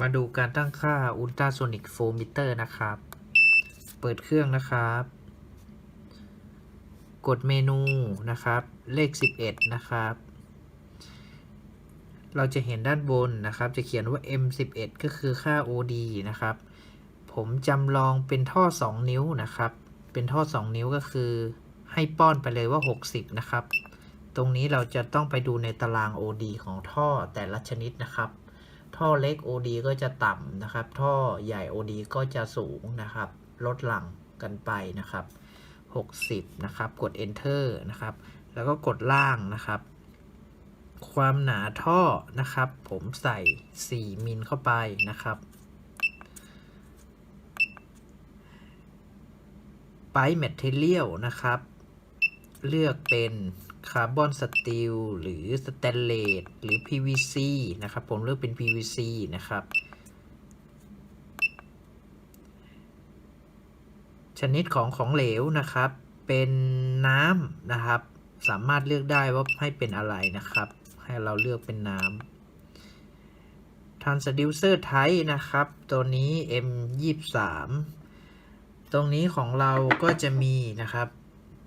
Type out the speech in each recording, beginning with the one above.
มาดูการตั้งค่า Ultrasonic Flow Meter นะครับ เปิดเครื่องนะครับ กดเมนูนะครับ เลข 11 นะครับ เราจะเห็นด้านบนนะครับ จะเขียนว่า M11 ก็คือค่า OD นะครับ ผมจำลองเป็นท่อ 2 นิ้วนะครับ เป็นท่อ 2 นิ้วก็คือให้ป้อนไปเลยว่า 60 นะครับ ตรงนี้เราจะต้องไปดูในตาราง OD ของท่อแต่ละชนิดนะครับ ท่อเล็ก OD ก็จะต่ำนะครับ ท่อใหญ่ OD ก็จะสูงนะครับ ลดหลั่งกันไปนะครับ 60 นะครับ กด enter นะครับ แล้วก็กดล่างนะครับ ความหนาท่อนะครับ ผมใส่ 4 มิลเข้าไปนะครับไปแมทเท r ียลนะครับ เลือกเป็น คาร์บอนสตีลหรือสแตนเลสหรือ PVC นะครับผมเลือกเป็น PVC นะครับชนิดของของเหลวนะครับ เป็นน้ำนะครับ สามารถเลือกได้ว่าให้เป็นอะไรนะครับ ให้เราเลือกเป็นน้ำ transducer type นะครับ ตัวนี้ M23 ตรงนี้ของเราก็จะมีนะครับ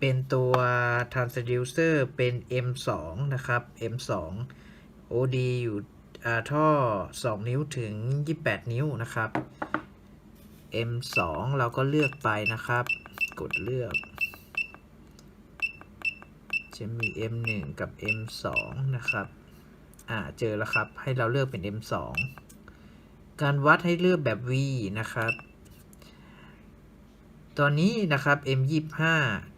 เป็นตัว transducer เป็น M2 นะครับ M2 OD อยู่ท่อ 2 นิ้วถึง 28 นิ้วนะครับ M2 เราก็เลือกไปนะครับ กดเลือก จะมี M1 กับ M2 นะครับ อ่า เจอแล้วครับ ให้เราเลือกเป็น M2 การวัดให้เลือกแบบ V นะครับ ตัวนี้นะครับ M25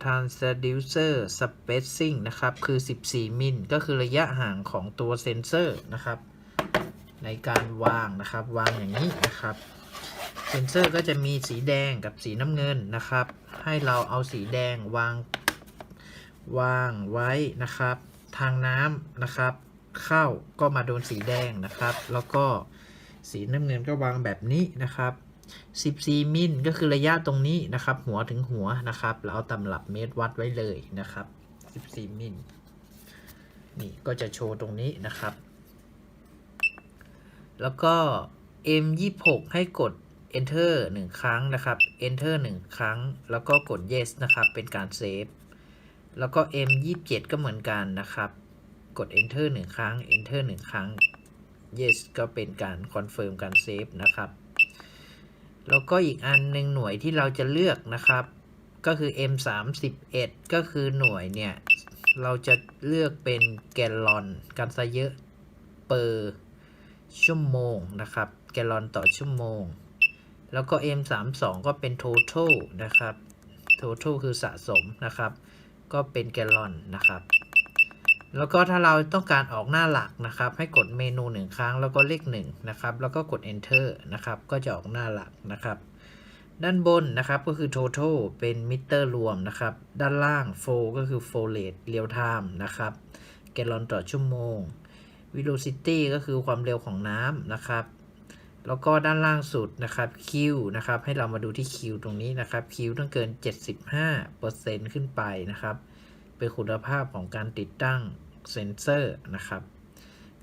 transducer spacing นะครับ คือ 14 มิล ก็คือระยะห่างของตัวเซนเซอร์นะครับ ในการวางนะครับ วางอย่างนี้นะครับ เซนเซอร์ก็จะมีสีแดงกับสีน้ำเงินนะครับ ให้เราเอาสีแดงวาง วางไว้นะครับ ทางน้ำนะครับ เข้าก็มาโดนสีแดงนะครับ แล้วก็สีน้ำเงินก็วางแบบนี้นะครับ 14 มิลก็คือระยะตรงนี้นะครับ หัวถึงหัวนะครับเราเอาตำลับเมตรวัดไว้เลยนะครับ 14 มิลนี่ก็จะโชว์ตรงนี้นะครับ แล้วก็ M26 ให้กด enter 1 ครั้งนะครับ enter 1 ครั้ง แล้วก็กด yes นะครับ เป็นการเซฟ แล้วก็ M27 ก็เหมือนกันนะครับ กด enter 1 ครั้ง enter 1 ครั้ง yes ก็เป็นการ confirm การเซฟนะครับ แล้วก็อีกอันหนึ่งหน่วยที่เราจะเลือกนะครับ ก็คือ M31 ก็คือหน่วยเนี่ย เราจะเลือกเป็นแกลลอนกันซะเยอะเปอร์ชั่วโมงนะครับ แกลลอนต่อชั่วโมง แล้วก็ M32 ก็เป็น total นะครับ total คือสะสมนะครับ ก็เป็นแกลลอนนะครับ แล้วก็ถ้าเราต้องการออกหน้าหลักนะครับ ให้กดเมนูหนึ่งครั้งแล้วก็เลขหนึ่งนะครับ แล้วก็กด enter นะครับ ก็จะออกหน้าหลักนะครับ ด้านบนนะครับก็คือ total เป็นมิเตอร์รวมนะครับ ด้านล่าง flow ก็คือ flow rate real time นะครับ แกลลอนต่อชั่วโมง velocity ก็คือความเร็วของน้ำนะครับ แล้วก็ด้านล่างสุดนะครับ Q นะครับ ให้เรามาดูที่ Q ตรงนี้นะครับ Q ต้องเกิน 75%ขึ้นไปนะครับ เป็นคุณภาพของการติดตั้งเซ็นเซอร์นะครับ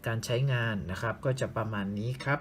การใช้งานนะครับก็จะประมาณนี้ครับ